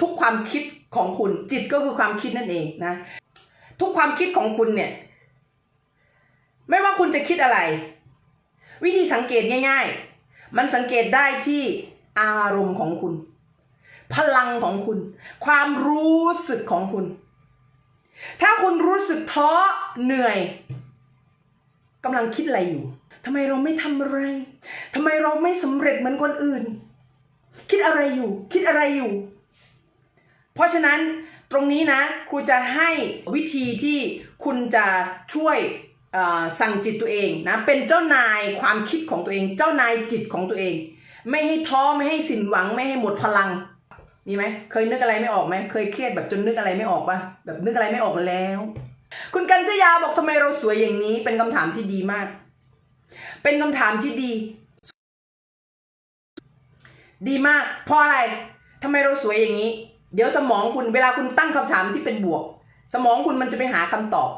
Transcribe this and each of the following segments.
ทุกความคิดของคุณ จิตก็คือความคิดนั่นเองนะ ทุกความคิดของคุณเนี่ย ไม่ว่าคุณจะคิดอะไร วิธีสังเกตง่าย ๆ มันสังเกตได้ที่อารมณ์ของคุณ พลังของคุณ ความรู้สึกของคุณ ถ้าคุณรู้สึกท้อเหนื่อยกำลังคิดอะไรอยู่ทำไมเราไม่ทำอะไรทำไมเราไม่สำเร็จเหมือนคนอื่น คิดอะไรอยู่ คิดอะไรอยู่ เพราะฉะนั้นตรงนี้นะครูจะให้วิธีที่คุณจะช่วยสั่งจิตตัวเองนะเป็นเจ้านายความคิดของตัวเอง เจ้านายจิตของตัวเอง ไม่ให้ท้อไม่ให้สิ้นหวังไม่ให้หมดพลังมีไหมเคยนึกอะไรไม่ออกไหมเคยเครียดแบบจนนึกอะไรไม่ออกปะแบบนึกอะไรไม่ออกแล้ว คุณกัญชยาบอกทำไมเราสวยอย่างนี้ เป็นคำถามที่ดีมาก เป็นคำถามที่ดี ดีมากเพราะอะไรทำไมเราสวยอย่างนี้ เดี๋ยวสมองคุณเวลาคุณตั้งคำถามที่เป็นบวก สมองคุณมันจะไปหาคำตอบ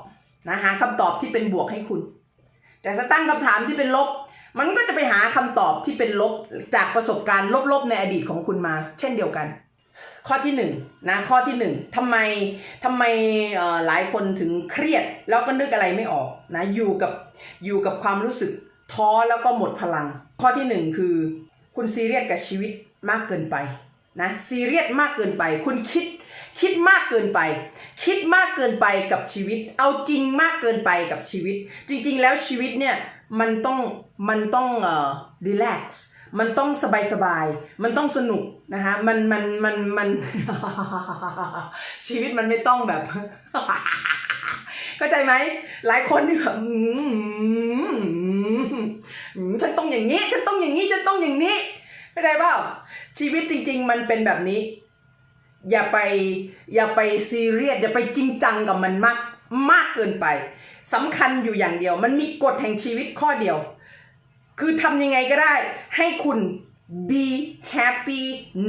นะหาคำตอบที่เป็นบวกให้คุณ แต่ถ้าตั้งคำถามที่เป็นลบ มันก็จะไปหาคำตอบที่เป็นลบจากประสบการณ์ลบๆในอดีตของคุณมา เช่นเดียวกัน ข้อที่หนึ่งนะข้อที่หนึ่งทำไมทำไมหลายคนถึงเครียด แล้วก็นึกอะไรไม่ออกนะอยู่กับอยู่กับความรู้สึกท้อแล้วก็หมดพลัง ข้อที่หนึ่งคือ คุณซีเรียสกับชีวิตมากเกินไป นะซีเรียสมากเกินไป คุณคิดคิดมากเกินไป คิดมากเกินไปกับชีวิต เอาจริงมากเกินไปกับชีวิต จริง ๆ แล้วชีวิตเนี่ยมันต้องมันต้องเอ่อรีแลกซ์มันต้องสบายสบายๆมันต้องสนุกนะคะมันมันมันมัน ชีวิตมันไม่ต้องแบบ เข้าใจไหม หลายคนนี่แบบฉันต้องอย่างนี้ ฉันต้องอย่างนี้ ฉันต้องอย่างนี้ เข้าใจเปล่า ชีวิตจริง ๆ มันเป็นแบบนี้ อย่าไปอย่าไปซีเรียสอย่าไปจริงจังกับมันมากมากเกินไปสำคัญอยู่อย่างเดียว มันมีกฎแห่งชีวิตข้อเดียว คือทำยังไงก็ได้ ให้คุณ be happy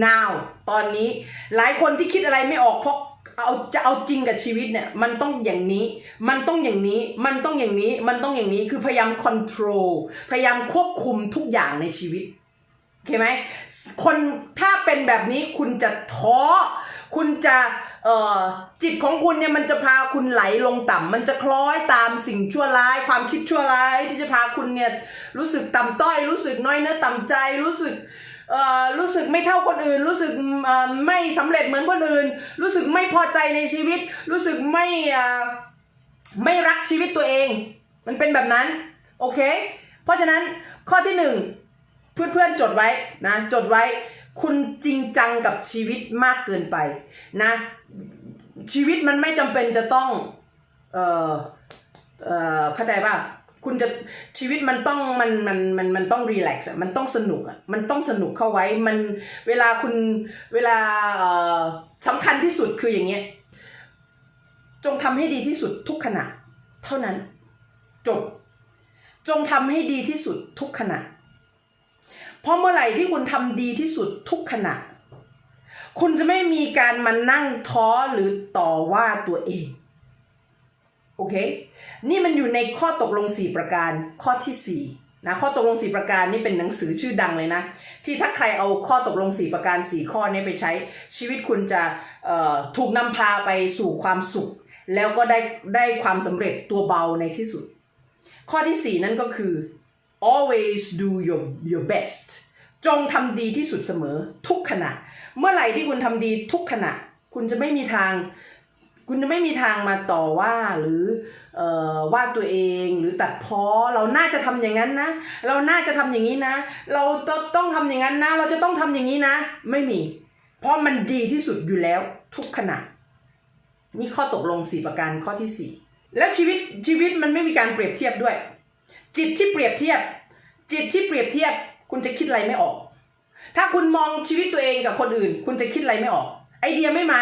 now ตอนนี้หลายคนที่คิดอะไรไม่ออกเพราะเอาจะเอาจริงกับชีวิตเนี่ยมันต้องอย่างนี้ มันต้องอย่างนี้มันต้องอย่างนี้มันต้องอย่างนี้คือพยายาม control พยายามควบคุมทุกอย่างในชีวิต โอเคไหมคนถ้าเป็นแบบนี้คุณจะท้อคุณจะเอ่อจิตของคุณเนี่ยมันจะพาคุณไหลลงต่ำมันจะคล้อยตามสิ่งชั่วร้าย ความคิดชั่วร้ายที่จะพาคุณเนี่ยรู้สึกต่ำต้อย รู้สึกน้อยเนื้อต่ำใจรู้สึกเอ่อรู้สึกไม่เท่าคนอื่น รู้สึกไม่สำเร็จเหมือนคนอื่น รู้สึกไม่พอใจในชีวิต รู้สึกไม่ไม่รักชีวิตตัวเอง มันเป็นแบบนั้นโอเค เพราะฉะนั้นข้อที่หนึ่ง เพื่อนๆจดไว้นะจดไว้ คุณจริงจังกับชีวิตมากเกินไปนะชีวิตมันไม่จำเป็นจะต้องเอ่อเอ่อเข้าใจป่ะคุณจะชีวิตมันต้องมันมันมันมันต้องรีแลกซ์อะมันต้องสนุกอะมันต้องสนุกเข้าไว้มันเวลาคุณเวลาเอ่อสำคัญที่สุดคืออย่างเงี้ยจงทำให้ดีที่สุดทุกขณะ เท่านั้นจบจงทำให้ดีที่สุดทุกขณะ เพราะเมื่อไหร่ที่คุณทำดีที่สุดทุกขณะ คุณจะไม่มีการมานั่งท้อหรือต่อว่าตัวเอง โอเค นี่มันอยู่ในข้อตกลง 4 ประการข้อที่ 4นะข้อตกลง 4 ประการนี่เป็นหนังสือชื่อดังเลยนะ ที่ถ้าใครเอาข้อตกลง 4 ประการ 4 ข้อนี้ไปใช้ชีวิตคุณจะถูกนำพาไปสู่ความสุข แล้วก็ได้ได้ความสำเร็จตัวเบาในที่สุด ข้อที่ 4 นั่นก็คือ always do your your best จงทำดีที่สุดเสมอทุกขณะ เมื่อไหร่ที่คุณทำดีทุกขณะ คุณจะไม่มีทาง คุณจะไม่มีทางมาต่อว่าหรือออว่าตัวเองหรือตัดพ้อเราน่าจะทำอย่างนั้นนะ เราน่าจะทำอย่างนี้นะ เราต้องต้องทำอย่างนั้นนะ เราจะต้องทำอย่างนี้นะ ไม่มี เพราะมันดีที่สุดอยู่แล้วทุกขณะ นี่ข้อตกลงสี่ประการข้อที่สี่แล้วชีวิตชีวิตมันไม่มีการเปรียบเทียบด้วย จิตที่เปรียบเทียบ จิตที่เปรียบเทียบ คุณจะคิดอะไรไม่ออก ถ้าคุณมองชีวิตตัวเองกับคนอื่น คุณจะคิดอะไรไม่ออก ไอเดียไม่มา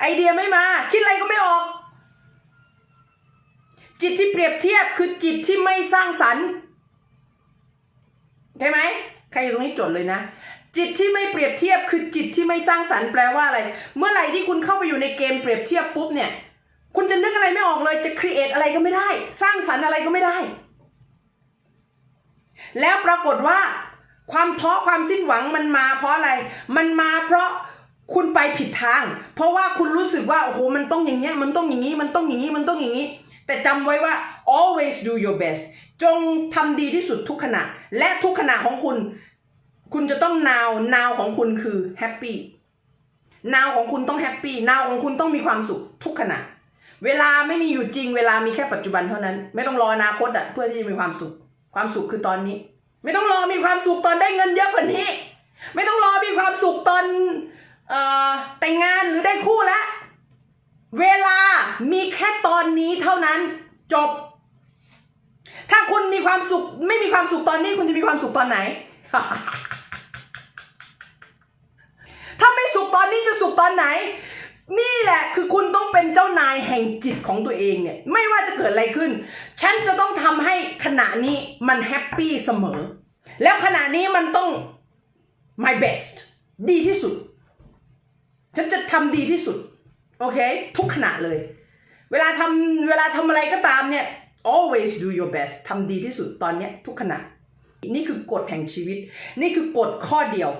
ไอเดียไม่มา คิดอะไรก็ไม่ออก จิตที่เปรียบเทียบคือจิตที่ไม่สร้างสรรค์ใช่ไหมใครอยู่ตรงนี้จดเลยนะ จิตที่ไม่เปรียบเทียบคือจิตที่ไม่สร้างสรรค์แปลว่าอะไร เมื่อไหร่ที่คุณเข้าไปอยู่ในเกมเปรียบเทียบปุ๊บเนี่ย คุณจะนึกอะไรไม่ออกเลยจะครีเอทอะไรก็ไม่ได้ สร้างสรรค์อะไรก็ไม่ได้ แล้วปรากฏว่า ความท้อความสิ้นหวังมันมาเพราะอะไร มันมาเพราะคุณไปผิดทาง เพราะว่าคุณรู้สึกว่าโอ้โหมันต้องอย่างเงี้ยมันต้องอย่างนี้มันต้องอย่างนี้มันต้องอย่างนี้ แต่จำไว้ว่า always do your best จงทำดีที่สุดทุกขณะ และทุกขณะของคุณ คุณจะต้องนาว นาวของคุณคือแฮปปี้นาวของคุณต้องแฮปปี้นาวของคุณต้องมีความสุขทุกขณะ เวลาไม่มีอยู่จริง เวลามีแค่ปัจจุบันเท่านั้น ไม่ต้องรออนาคตอะเพื่อที่จะมีความสุข ความสุขคือตอนนี้ ไม่ต้องรอมีความสุขตอนได้เงินเยอะกว่านี้ ไม่ต้องรอมีความสุขตอนเอ่อแต่งงานหรือได้คู่แล้วเวลามีแค่ตอนนี้เท่านั้นจบ ถ้าคุณมีความสุขไม่มีความสุขตอนนี้ คุณจะมีความสุขตอนไหน ถ้าไม่สุขตอนนี้จะสุขตอนไหน นี่แหละคือคุณต้องเป็นเจ้านายแห่งจิตของตัวเองเนี่ย ไม่ว่าจะเกิดอะไรขึ้น ฉันจะต้องทำให้ขณะนี้มันแฮปปี้เสมอ แล้วขณะนี้มันต้อง my best ดีที่สุด ฉันจะทำดีที่สุด โอเค ทุกขณะเลย เวลาทำเวลาทำอะไรก็ตามเนี่ย always do your best ทำดีที่สุดตอนเนี้ยทุกขณะ นี่คือกฎแห่งชีวิต นี่คือกฎข้อเดียว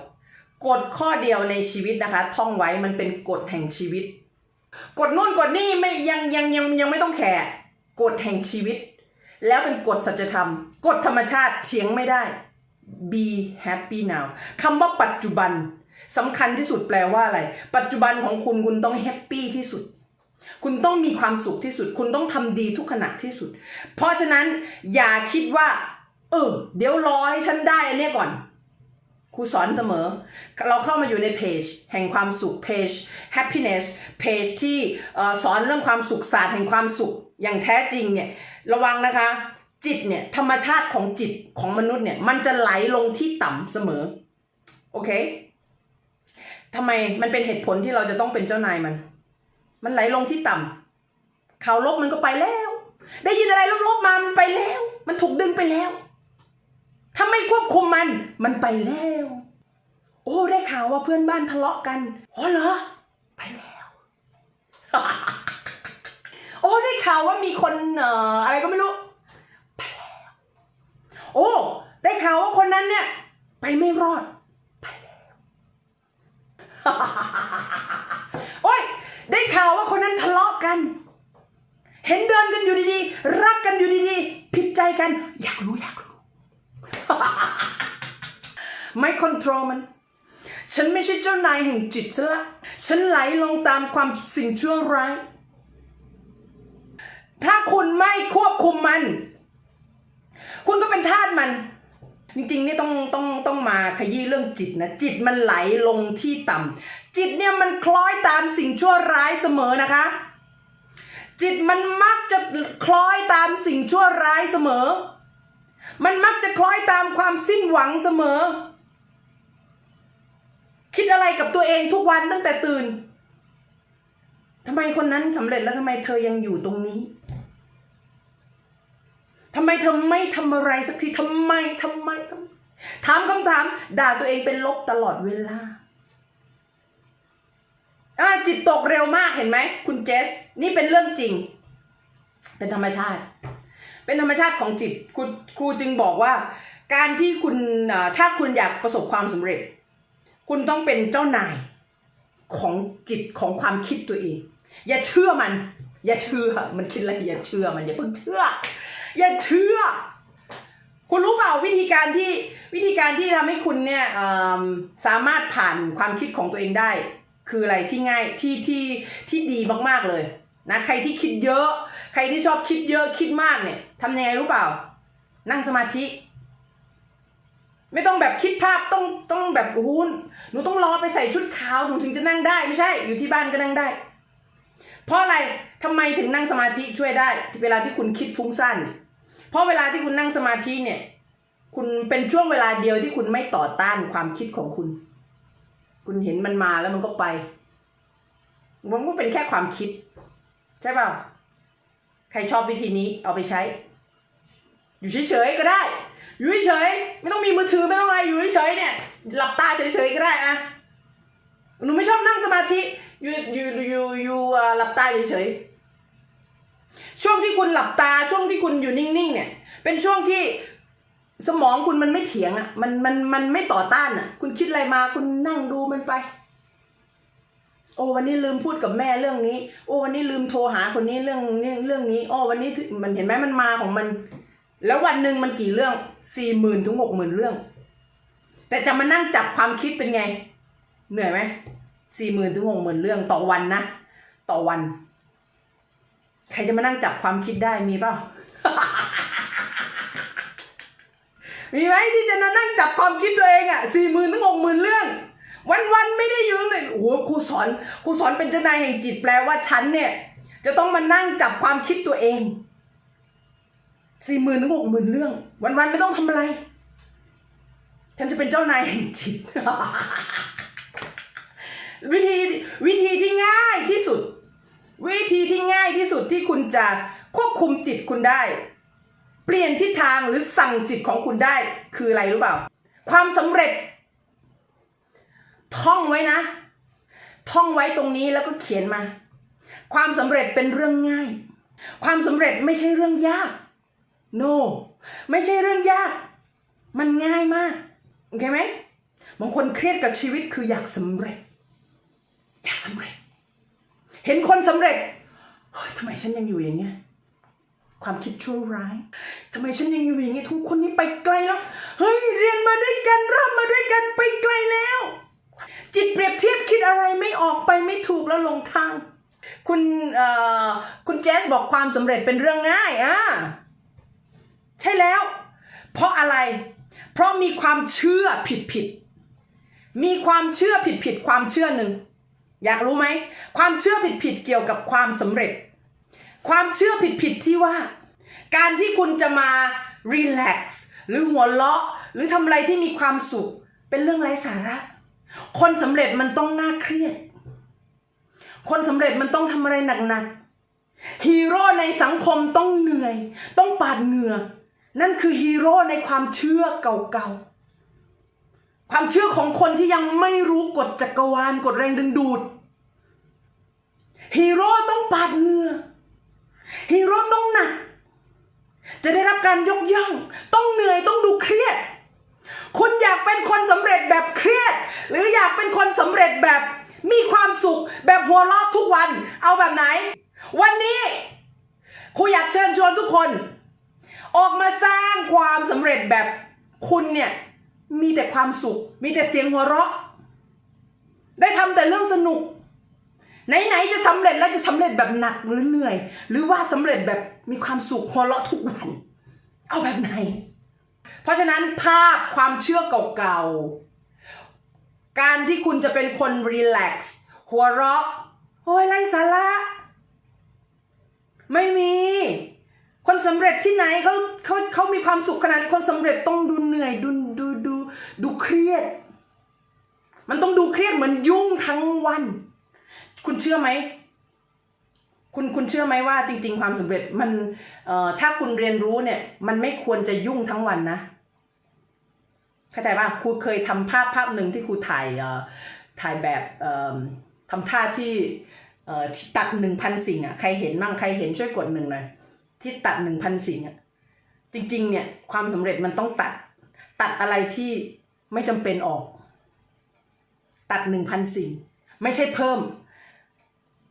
กฎข้อเดียวในชีวิตนะคะ ท่องไว้มันเป็นกฎแห่งชีวิต กฎนู่นกฎนี่ไม่ยังยังยังยังไม่ต้องแคร์กฎแห่งชีวิต แล้วเป็นกฎสัจธรรม กฎธรรมชาติเถียงไม่ได้ be happy now คำว่าปัจจุบันสำคัญที่สุดแปลว่าอะไร ปัจจุบันของคุณคุณต้องแฮปปี้ที่สุด คุณต้องมีความสุขที่สุด คุณต้องทำดีทุกขณะที่สุด เพราะฉะนั้นอย่าคิดว่า เออ เดี๋ยวรอให้ฉันได้อันนี้ก่อน ครูสอนเสมอ เราเข้ามาอยู่ในเพจแห่งความสุขเพจ happiness เพจที่สอนเรื่องความสุขศาสตร์แห่งความสุขอย่างแท้จริงเนี่ยระวังนะคะ จิตเนี่ยธรรมชาติของจิตของมนุษย์เนี่ยมันจะไหลลงที่ต่ำเสมอโอเคทำไมมันเป็นเหตุผลที่เราจะต้องเป็นเจ้านายมัน มันไหลลงที่ต่ำข่าวลบมันก็ไปแล้ว ได้ยินอะไรลบๆมามันไปแล้ว มันถูกดึงไปแล้ว ถ้าไม่ควบคุมมัน มันไปแล้ว โอ้ได้ข่าวว่าเพื่อนบ้านทะเลาะกันอ๋อเหรอ ไปแล้ว โอ้ได้ข่าวว่ามีคนเอ่ออะไรก็ไม่รู้ ไปแล้ว โอ้ ได้ข่าวว่าคนนั้นเนี่ย ไปไม่รอด ไปแล้ว โอ้ย ได้ข่าวว่าคนนั้นทะเลาะกัน เห็นเดินกันอยู่ดีๆ รักกันอยู่ดีๆ ผิดใจกัน อยากรู้อยากรู้ ไม่คอนโทรลมัน ฉันไม่ใช่เจ้านายแห่งจิตซะละ ฉันไหลลงตามความสิ่งชั่วร้าย ถ้าคุณไม่ควบคุมมัน คุณก็เป็นทาสมัน จริงๆนี่ต้องต้องต้องมาขยี้เรื่องจิตนะ จิตมันไหลลงที่ต่ำจิตเนี่ยมันคล้อยตามสิ่งชั่วร้ายเสมอนะคะ จิตมันมักจะคล้อยตามสิ่งชั่วร้ายเสมอ มันมักจะคล้อยตามความสิ้นหวังเสมอ คิดอะไรกับตัวเองทุกวันตั้งแต่ตื่นทำไมคนนั้นสำเร็จแล้วทำไมเธอยังอยู่ตรงนี้ทำไมเธอไม่ทำอะไรสักทีทำไมทำไมทำไมถามคำถาม ด่าตัวเองเป็นลบตลอดเวลาอ่าจิตตกเร็วมากเห็นไหม คุณเจส นี่เป็นเรื่องจริง เป็นธรรมชาติ เป็นธรรมชาติของจิตครูครูจึงบอกว่า การที่คุณถ้าคุณอยากประสบความสำเร็จ คุณต้องเป็นเจ้านายของจิตของความคิดตัวเอง อย่าเชื่อมัน อย่าเชื่อมันคิดอะไรอย่าเชื่อมันอย่าเพิ่งเชื่อ อย่าเชื่อ คุณรู้เปล่าวิธีการที่วิธีการที่ทำให้คุณเนี่ยสามารถผ่านความคิดของตัวเองได้ คืออะไรที่ง่ายที่ที่ที่ดีมากๆเลย นะใครที่คิดเยอะ ใครที่ชอบคิดเยอะคิดมากเนี่ยทำยังไงรู้เปล่า นั่งสมาธิ ไม่ต้องแบบคิดภาพต้องต้องแบบโอ้โหหนูต้องรอไปใส่ชุดขาวหนูถึงจะนั่งได้ไม่ใช่ อยู่ที่บ้านก็นั่งได้ เพราะอะไรทำไมถึงนั่งสมาธิช่วยได้ เวลาที่คุณคิดฟุ้งซ่านเนี่ยเพราะเวลาที่คุณนั่งสมาธิเนี่ย คุณเป็นช่วงเวลาเดียวที่คุณไม่ต่อต้านความคิดของคุณ คุณเห็นมันมาแล้วมันก็ไป มันก็เป็นแค่ความคิด ใช่ป่าใครชอบวิธีนี้เอาไปใช้ อยู่เฉยๆก็ได้ อยู่เฉยๆไม่ต้องมีมือถือไม่ต้องอะไรอยู่เฉยๆเนี่ย หลับตาเฉยๆก็ได้อะหนูไม่ชอบนั่งสมาธิอยู่อยู่อยู่อยู่อ่อหลับตาเฉยๆช่วงที่คุณหลับตาช่วงที่คุณอยู่นิ่งๆ เนี่ย เป็นช่วงที่สมองคุณมันไม่เถียงอะ่ะมันมันมันไม่ต่อต้านอะ่ะ คุณคิดอะไรมาคุณนั่งดูมันไป โอ้วันนี้ลืมพูดกับแม่เรื่องนี้ โอ้วันนี้ลืมโทรหาคนนี้เรื่องเรื่องเรื่องนี้โอ้วันนี้มันเห็นไหมมันมาของมัน แล้ววันหนึ่งมันกี่เรื่องสี่หมื่นถึงหกหมื่นเรื่อง แต่จะมานั่งจับความคิดเป็นไง เหนื่อยไหมสี่หมื่นถึงหกหมื่นเรื่องต่อวันนะต่อวัน ใครจะมานั่งจับความคิดได้มีเปล่ามีไหมที่จะมานั่งจับความคิดตัวเองอะสี่หมื่นถึงหกหมื่นเรื่อง วันวันๆไม่ได้ยืมเลยโอ้โหครูสอนครูสอนเป็นเจ้านายแห่งจิตแปลว่าฉันเนี่ย จะต้องมานั่งจับความคิดตัวเองสี่หมื่นถึงหกหมื่นเรื่อง วันวันๆไม่ต้องทำอะไร ฉันจะเป็นเจ้านายแห่งจิต วิธีวิธีที่ง่ายที่สุด วิธีที่ง่ายที่สุดที่คุณจะควบคุมจิตคุณได้ เปลี่ยนทิศทางหรือสั่งจิตของคุณได้คืออะไรรู้เปล่า ความสำเร็จ ท่องไว้นะ ท่องไว้ตรงนี้แล้วก็เขียนมา ความสำเร็จเป็นเรื่องง่าย ความสำเร็จไม่ใช่เรื่องยาก no ไม่ใช่เรื่องยาก มันง่ายมากโอเคไหมบางคนเครียดกับชีวิตคืออยากสำเร็จ อยากสำเร็จ เห็นคนสำเร็จเฮ้ยทำไมฉันยังอยู่อย่างเงี้ยความคิดชั่วร้ายทำไมฉันยังอยู่อย่างเงี้ยทุกคนนี้ไปไกลแล้ว เฮ้ย เรียนมาด้วยกันเริ่มมาด้วยกันไปไกลแล้ว จิตเปรียบเทียบคิดอะไรไม่ออกไปไม่ถูกแล้วลงทาง คุณเอ่อคุณเจสบอกความสำเร็จเป็นเรื่องง่ายอะใช่แล้ว เพราะอะไร เพราะมีความเชื่อผิดผิดมีความเชื่อผิดผิดความเชื่อหนึ่งอยากรู้ไหมความเชื่อผิดผิดเกี่ยวกับความสำเร็จ ความเชื่อผิดผิดที่ว่า การที่คุณจะมารีแลกซ์หรือหัวเราะ หรือทำอะไรที่มีความสุขเป็นเรื่องไร้สาระ คนสำเร็จมันต้องน่าเครียด คนสำเร็จมันต้องทำอะไรหนักๆ ฮีโร่ในสังคมต้องเหนื่อย ต้องปาดเหงื่อ นั่นคือฮีโร่ในความเชื่อเก่าๆ ความเชื่อของคนที่ยังไม่รู้กฎจักรวาลกฎแรงดึงดูด ฮีโร่ต้องปาดเหงื่อ ฮีโร่ต้องหนัก จะได้รับการยกย่อง ต้องเหนื่อย ต้องดูเครียด คุณอยากเป็นคนสำเร็จแบบเครียด หรืออยากเป็นคนสำเร็จแบบมีความสุขแบบหัวเราะทุกวัน เอาแบบไหน วันนี้ครูอยากเชิญชวนทุกคน ออกมาสร้างความสำเร็จแบบคุณเนี่ยมีแต่ความสุข มีแต่เสียงหัวเราะ ได้ทำแต่เรื่องสนุก ไหนๆจะสำเร็จแล้วจะสำเร็จแบบหนักหรือเหนื่อย หรือว่าสำเร็จแบบมีความสุขหัวเราะทุกวัน เอาแบบไหน เพราะฉะนั้นภาพความเชื่อเก่าๆ การที่คุณจะเป็นคนรีแลกซ์หัวเราะโอ้ยไร้สาระไม่มี คนสำเร็จที่ไหนเขาเขาเขามีความสุขขนาดนี้คนสำเร็จต้องดูเหนื่อยดูดูดูดูเครียด มันต้องดูเครียดเหมือนยุ่งทั้งวัน คุณเชื่อไหมคุณคุณเชื่อไหมว่าจริง ๆ ความสำเร็จมันเอ่อถ้าคุณเรียนรู้เนี่ย มันไม่ควรจะยุ่งทั้งวันนะ เข้าใจป่ะครูเคยทำภาพภาพหนึ่งที่ครูถ่ายเอ่อถ่ายแบบเอ่อทำท่าที่เอ่อที่ตัดหนึ่งพันสิ่งอะใครเห็นมั่งใครเห็นช่วยกดหนึ่งหน่อยที่ตัดหนึ่งพันสิ่งอะจริงๆ เนี่ยความสำเร็จมันต้องตัด ตัดอะไรที่ไม่จำเป็นออก ตัดหนึ่งพันสิ่ง ไม่ใช่เพิ่ม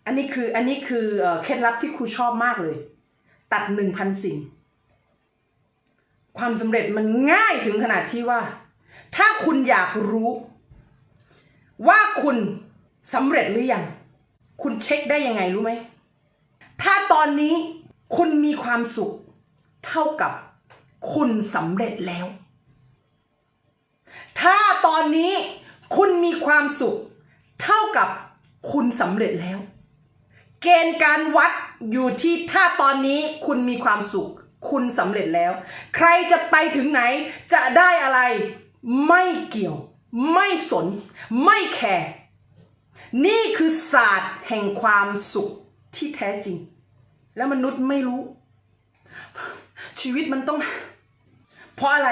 อันนี้คืออันนี้คือเอ่อเคล็ดลับที่ครูชอบมากเลย ตัดหนึ่งพันสิ่ง ความสำเร็จมันง่ายถึงขนาดที่ว่า ถ้าคุณอยากรู้ ว่าคุณสำเร็จหรือยัง คุณเช็คได้ยังไงรู้ไหม ถ้าตอนนี้คุณมีความสุข เท่ากับคุณสำเร็จแล้ว ถ้าตอนนี้คุณมีความสุข เท่ากับคุณสำเร็จแล้ว เกณฑ์การวัดอยู่ที่ถ้าตอนนี้คุณมีความสุข คุณสำเร็จแล้ว ใครจะไปถึงไหนจะได้อะไร ไม่เกี่ยว ไม่สน ไม่แคร์นี่คือศาสตร์แห่งความสุขที่แท้จริง แล้วมนุษย์ไม่รู้ ชีวิตมันต้อง เพราะอะไร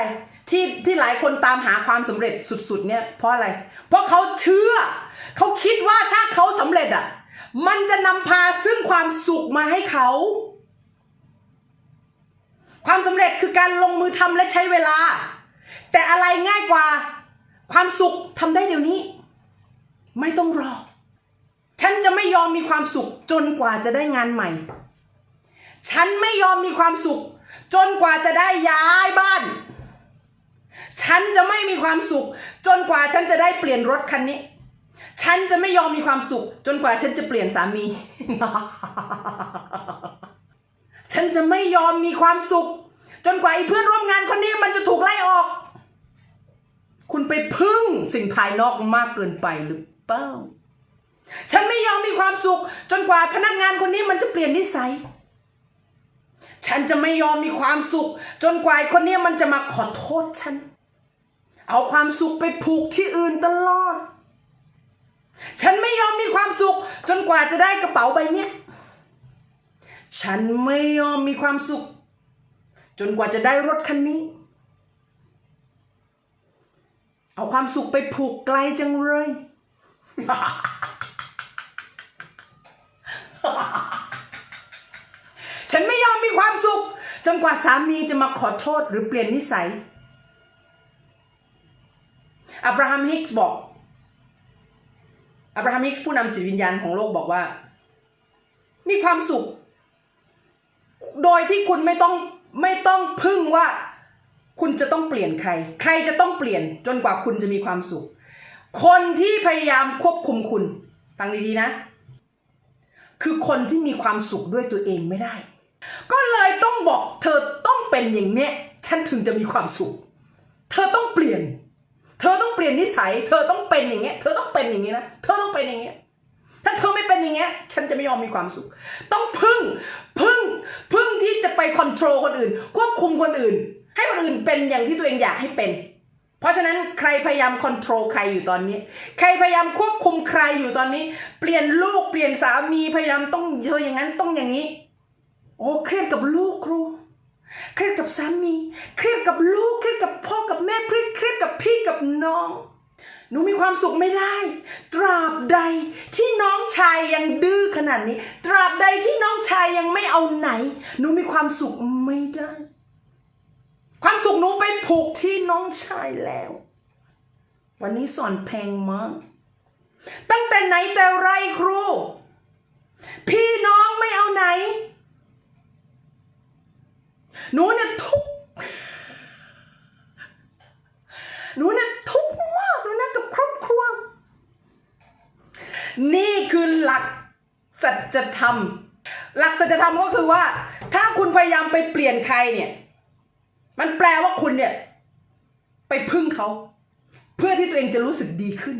ที่ที่หลายคนตามหาความสำเร็จสุดๆ เนี่ยเพราะอะไร เพราะเขาเชื่อ เขาคิดว่าถ้าเขาสำเร็จอะ มันจะนำพาซึ่งความสุขมาให้เขา ความสำเร็จคือการลงมือทำและใช้เวลา แต่อะไรง่ายกว่า ความสุขทำได้เดี๋ยวนี้ ไม่ต้องรอ ฉันจะไม่ยอมมีความสุขจนกว่าจะได้งานใหม่ ฉันไม่ยอมมีความสุข จนกว่าจะได้ย้ายบ้าน ฉันจะไม่มีความสุข จนกว่าฉันจะได้เปลี่ยนรถคันนี้ ฉันจะไม่ยอมมีความสุข จนกว่าฉันจะเปลี่ยนสามี ฉันจะไม่ยอมมีความสุข จนกว่าไอ้เพื่อนร่วมงานคนนี้มันจะถูกไล่ออก คุณไปพึ่งสิ่งภายนอกมากเกินไปหรือเปล่า ฉันไม่ยอมมีความสุข จนกว่าพนักงานคนนี้มันจะเปลี่ยนนิสัย ฉันจะไม่ยอมมีความสุข จนกว่าไอ้คนนี้มันจะมาขอโทษฉัน เอาความสุขไปผูกที่อื่นตลอด ฉันไม่ยอมมีความสุข จนกว่าจะได้กระเป๋าใบเนี้ย ฉันไม่ยอมมีความสุข จนกว่าจะได้รถคันนี้ เอาความสุขไปผูกไกลจังเลย ฉันไม่ยอมมีความสุข จนกว่าสามีจะมาขอโทษหรือเปลี่ยนนิสัย อับราฮัมฮิกส์บอก อับราฮัมฮิกส์ผู้นำจิตวิญญาณของโลกบอกว่า มีความสุข โดยที่คุณไม่ต้องไม่ต้องพึ่งว่า คุณจะต้องเปลี่ยนใคร ใครจะต้องเปลี่ยนจนกว่าคุณจะมีความสุข คนที่พยายามควบคุมคุณฟังดีๆนะ คือคนที่มีความสุขด้วยตัวเองไม่ได้ ก็เลยต้องบอกเธอต้องเป็นอย่างเนี้ยฉันถึงจะมีความสุข เธอต้องเปลี่ยน เธอต้องเปลี่ยนนิสัย เธอต้องเป็นอย่างเงี้ย เธอต้องเป็นอย่างนี้นะ เธอต้องเป็นอย่างเงี้ย ถ้าเธอไม่เป็นอย่างเงี้ย ฉันจะไม่ยอมมีความสุข ต้องพึ่ง พึ่ง พึ่งที่จะไปคอนโทรลคนอื่น ควบคุมคนอื่น ให้คนอื่นเป็นอย่างที่ตัวเองอยากให้เป็น เพราะฉะนั้นใครพยายามคอนโทรลใครอยู่ตอนนี้ ใครพยายามควบคุมใครอยู่ตอนนี้ เปลี่ยนลูกเปลี่ยนสามีพยายามต้องเธออย่างนั้นต้องอย่างนี้ โอ้เครียดกับลูกครู เครียดกับสามี เครียดกับลูกเครียดกับพ่อกับแม่เครียดเครียดกับพี่กับน้องหนูมีความสุขไม่ได้ ตราบใดที่น้องชายยังดื้อขนาดนี้ ตราบใดที่น้องชายยังไม่เอาไหน หนูมีความสุขไม่ได้ ความสุขหนูไปผูกที่น้องชายแล้ว วันนี้สอนแพงมากตั้งแต่ไหนแต่ไรครู พี่น้องไม่เอาไหน หนูเนี่ยทุกหนูเนี่ยทุกมากเลยนะกับครอบครัว นี่คือหลักสัจธรรม หลักสัจธรรมก็คือว่า ถ้าคุณพยายามไปเปลี่ยนใครเนี่ย มันแปลว่าคุณเนี่ย ไปพึ่งเขา เพื่อที่ตัวเองจะรู้สึกดีขึ้น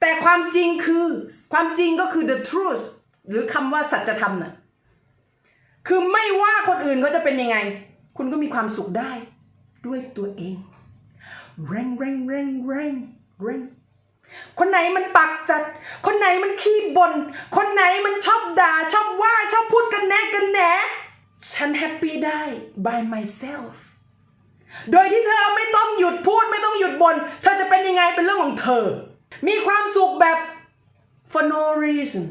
แต่ความจริงคือความจริงก็คือ the truth หรือคำว่าสัจธรรมน่ะคือไม่ว่าคนอื่นเขาจะเป็นยังไง คุณก็มีความสุขได้ ด้วยตัวเองเร่งเร่งเร่งเร่งเร่งคนไหนมันปากจัด คนไหนมันขี้บน่นคนไหนมันชอบด่า ชอบว่าชอบพูดกันแหนกันแหนฉันแฮปปี้ได้ by myself โดยที่เธอไม่ต้องหยุดพูดไม่ต้องหยุดบน่นเธอจะเป็นยังไงเป็นเรื่องของเธอ มีความสุขแบบ for no reason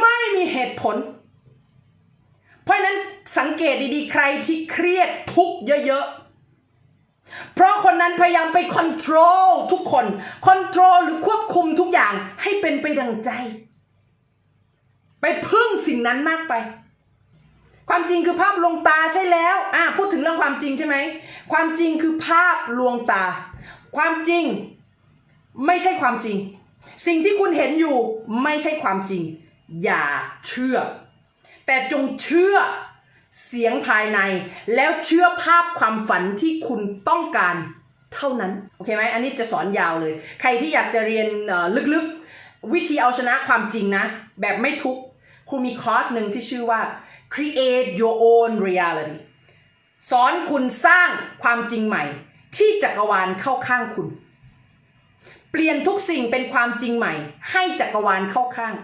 ไม่มีเหตุผล เพราะนั้นสังเกตดีๆ ใครที่เครียดทุกเยอะๆ เพราะคนนั้นพยายามไปค o n t r o l ทุกคนค o n t r o l หรือควบคุมทุกอย่างให้เป็นไปดังใจ ไปพึ่งสิ่งนั้นมากไป ความจริงคือภาพลวงตาใช่แล้วอะพูดถึงเรื่องความจริงใช่ไหมความจริงคือภาพลวงตา ความจริงไม่ใช่ความจริง สิ่งที่คุณเห็นอยู่ไม่ใช่ความจริง อย่าเชื่อ แต่จงเชื่อเสียงภายใน แล้วเชื่อภาพความฝันที่คุณต้องการเท่านั้น โอเคไหมอันนี้จะสอนยาวเลย ใครที่อยากจะเรียนลึกๆ วิธีเอาชนะความจริงนะ แบบไม่ทุกครูมีคอร์สหนึ่งที่ชื่อว่า create your own reality สอนคุณสร้างความจริงใหม่ ที่จักรวาลเข้าข้างคุณ เปลี่ยนทุกสิ่งเป็นความจริงใหม่ ให้จักรวาลเข้าข้าง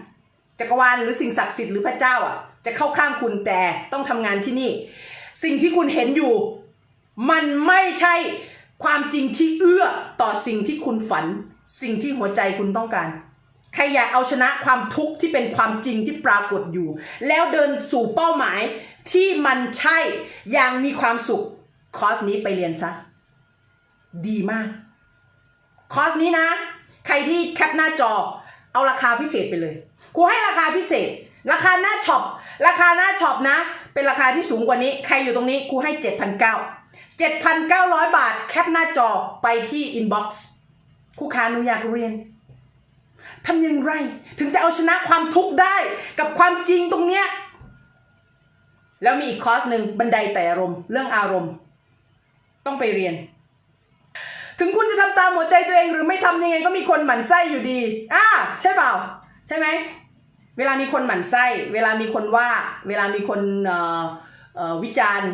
จักรวาลหรือสิ่งศักดิ์สิทธิ์หรือพระเจ้าอะ จะเข้าข้างคุณแต่ต้องทำงานที่นี่ สิ่งที่คุณเห็นอยู่ มันไม่ใช่ความจริงที่เอื้อต่อสิ่งที่คุณฝัน สิ่งที่หัวใจคุณต้องการ ใครอยากเอาชนะความทุกข์ที่เป็นความจริงที่ปรากฏอยู่ แล้วเดินสู่เป้าหมายที่มันใช่อย่างมีความสุขคอร์สนี้ไปเรียนซะ ดีมากคอร์สนี้นะ ใครที่แคปหน้าจอ เอาราคาพิเศษไปเลยครูให้ราคาพิเศษ ราคาหน้าช็อปราคาหน้าช็อปนะ เป็นราคาที่สูงกว่านี้ ใครอยู่ตรงนี้ครูให้ 7,900 7,900 บาท แคปหน้าจอไปที่อินบ็อกซ์ครูขาหนูอยากเรียน ทำอยังไงถึงจะเอาชนะความทุกข์ได้กับความจริงตรงเนี้ยแล้วมีอีกคอร์สหนึ่งบันไดแต่อารมณ์ เรื่องอารมณ์ ต้องไปเรียน ถึงคุณจะทำตามหัวใจตัวเองหรือไม่ทำยังไงก็มีคนหมั่นไส้อยู่ดีอ่าใช่เปล่า ใช่ไหมเวลามีคนหมั่นไส้ เวลามีคนว่า เวลามีคนวิจารณ์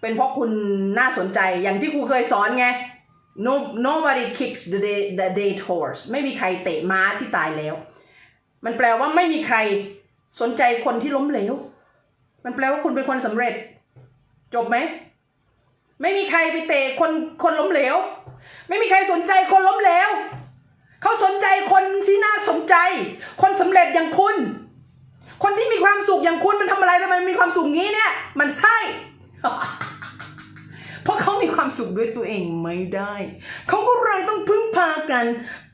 เป็นเพราะคุณน่าสนใจอย่างที่ครูเคยสอนไง no nobody kicks the day the dead horse ไม่มีใครเตะม้าที่ตายแล้ว มันแปลว่าไม่มีใครสนใจคนที่ล้มเหลว มันแปลว่าคุณเป็นคนสำเร็จ จบไหม ไม่มีใครไปเตะคนคนล้มเหลว ไม่มีใครสนใจคนล้มเหลว เขาสนใจคนที่น่าสนใจ คนสำเร็จอย่างคุณ คนที่มีความสุขอย่างคุณมันทำอะไรทำไมมันมีความสุขงี้เนี่ย มันใช่ เพราะเขามีความสุขด้วยตัวเองไม่ได้ เขาก็เลยต้องพึ่งพากัน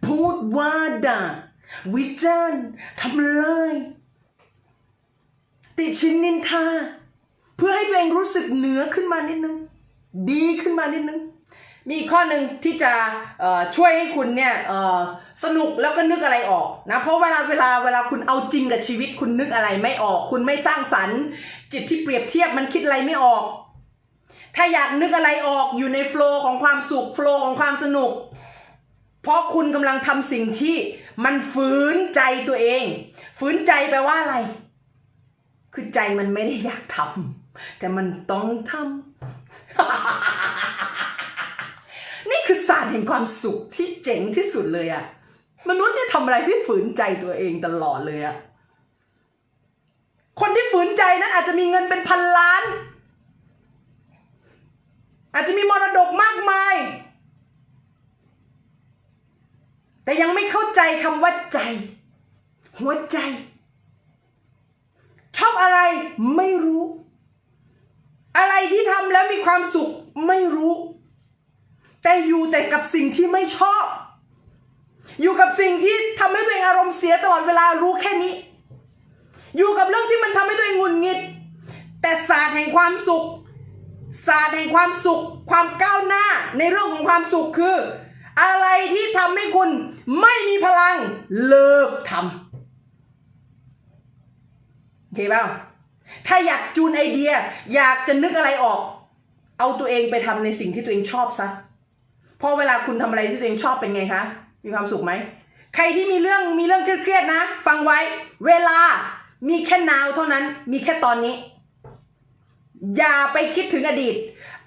พูดว่าด่าวิจารณ์ทำลายติชินนินทา เพื่อให้ตัวเองรู้สึกเหนือขึ้นมานิดนึง ดีขึ้นมานิดนึง มีข้อหนึ่งที่จะช่วยให้คุณเนี่ยสนุกแล้วก็นึกอะไรออกนะเพราะเวลาเวลาเวลาคุณเอาจริงกับชีวิตคุณนึกอะไรไม่ออก คุณไม่สร้างสรรค์ จิตที่เปรียบเทียบมันคิดอะไรไม่ออก ถ้าอยากนึกอะไรออกอยู่ในโฟล์ของความสุขโฟล์ของความสนุก เพราะคุณกำลังทำสิ่งที่มันฝืนใจตัวเอง ฝืนใจแปลว่าอะไร คือใจมันไม่ได้อยากทำแต่มันต้องทำนี่คือศาสตร์แห่งความสุขที่เจ๋งที่สุดเลยอะมนุษย์เนี่ยทำอะไรที่ฝืนใจตัวเองตลอดเลยอะคนที่ฝืนใจนั้นอาจจะมีเงินเป็นพันล้าน อาจจะมีมรดกมากมาย แต่ยังไม่เข้าใจคำว่าใจ หัวใจ ชอบอะไรไม่รู้ อะไรที่ทำแล้วมีความสุขไม่รู้ แต่อยู่แต่กับสิ่งที่ไม่ชอบ อยู่กับสิ่งที่ทำให้ตัวเองอารมณ์เสียตลอดเวลารู้แค่นี้ อยู่กับเรื่องที่มันทำให้ตัวเองหงุดหงิด แต่ศาสตร์แห่งความสุข ศาสตร์แห่งความสุขความก้าวหน้าในเรื่องของความสุขคือ อะไรที่ทำให้คุณไม่มีพลังเลิกทำโอเคเปล่าถ้าอยากจูนไอเดียอยากจะนึกอะไรออก เอาตัวเองไปทำในสิ่งที่ตัวเองชอบซะพราะเวลาคุณทำอะไรที่ตัวเองชอบเป็นไงคะ มีความสุขไหม ใครที่มีเรื่องมีเรื่องเครียดๆนะ ฟังไว้ เวลามีแค่นาวเท่านั้น มีแค่ตอนนี้ อย่าไปคิดถึงอดีต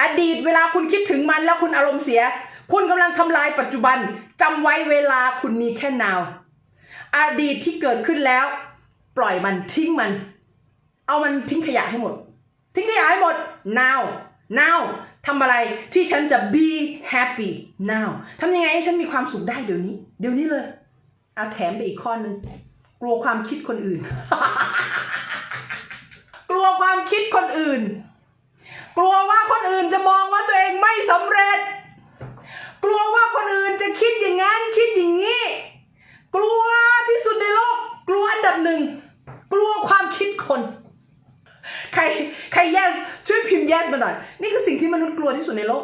อดีตเวลาคุณคิดถึงมันแล้วคุณอารมณ์เสีย คุณกำลังทำลายปัจจุบันจำไว้เวลาคุณมีแค่นาว อดีตที่เกิดขึ้นแล้ว ปล่อยมันทิ้งมัน เอามันทิ้งขยะให้หมด ทิ้งขยะให้หมด now now ทำอะไรที่ฉันจะ be happy now ทำยังไงให้ฉันมีความสุขได้เดี๋ยวนี้ เดี๋ยวนี้เลยเอาแถมไปอีกข้อหนึ่งกลัวความคิดคนอื่น วความคิดคนอื่น กลัวว่าคนอื่นจะมองว่าตัวเองไม่สำเร็จ กลัวว่าคนอื่นจะคิดอย่างนั้นคิดอย่างนี้ กลัวที่สุดในโลก กลัวอันดับหนึ่ง กลัวความคิดคน ใครใคร yes ช่วยพิมพ์ yes มาหน่อย นี่คือสิ่งที่มนุษย์กลัวที่สุดในโลก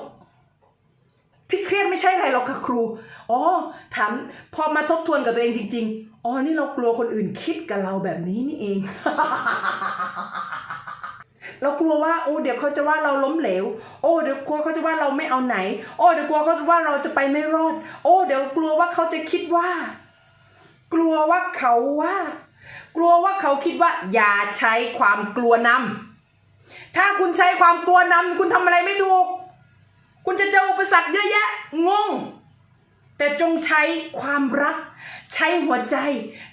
ที่เครียดไม่ใช่อะไรหรอกค่ะครู อ๋อ ถามพอมาทบทวนกับตัวเองจริง ๆ อ๋อ นี่เรากลัวคนอื่นคิดกับเราแบบนี้นี่เอง เรากลัวว่าโอ้เดี๋ยวเขาจะว่าเราล้มเหลว โอ้เดี๋ยวกลัวเขาจะว่าเราไม่เอาไหน โอ้เดี๋ยวกลัวเขาจะว่าเราจะไปไม่รอด โอ้เดี๋ยวกลัวว่าเขาจะคิดว่า กลัวว่าเขาว่า กลัวว่าเขาคิดว่า อย่าใช้ความกลัวนำถ้าคุณใช้ความกลัวนำคุณทำอะไรไม่ถูก คุณจะเจออุปสรรคเยอะแยะงงแต่จงใช้ความรัก ใช้หัวใจ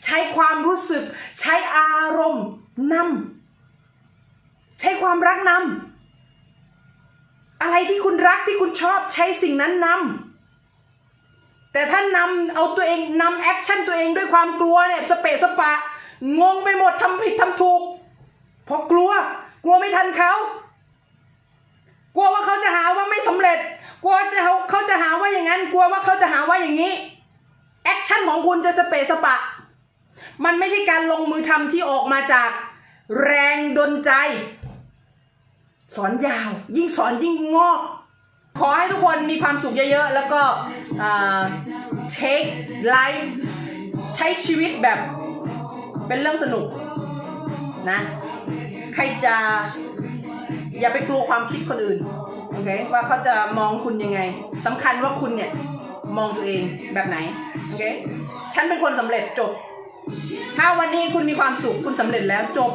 ใช้ความรู้สึก ใช้อารมณ์นำ ใช้ความรักนำอะไรที่คุณรักที่คุณชอบใช้สิ่งนั้นนำแต่ถ้านำเอาตัวเองนำแอคชั่นตัวเองด้วยความกลัวเนี่ยสเปะสปะ งงไปหมดทำผิดทำถูกเพราะกลัว กลัวไม่ทันเขากลัวว่าเขาจะหาว่าไม่สำเร็จ กลัวจะเขาเขาจะหาว่าอย่างนั้น กลัวว่าเขาจะหาว่าอย่างนี้ แอคชั่นของคุณจะสเปะสปะ มันไม่ใช่การลงมือทำที่ออกมาจากแรงดนใจ สอนยาว ยิ่งสอนยิ่งงอก ขอให้ทุกคนมีความสุขเยอะๆ แล้วก็อ่า take life ใช้ชีวิตแบบเป็นเรื่องสนุกนะ ใครจะอย่าไปกลัวความคิดคนอื่น โอเค ว่าเขาจะมองคุณยังไงสำคัญว่าคุณเนี่ย มองตัวเองแบบไหน โอเค ฉันเป็นคนสำเร็จจบ ถ้าวันนี้คุณมีความสุขคุณสำเร็จแล้วจบ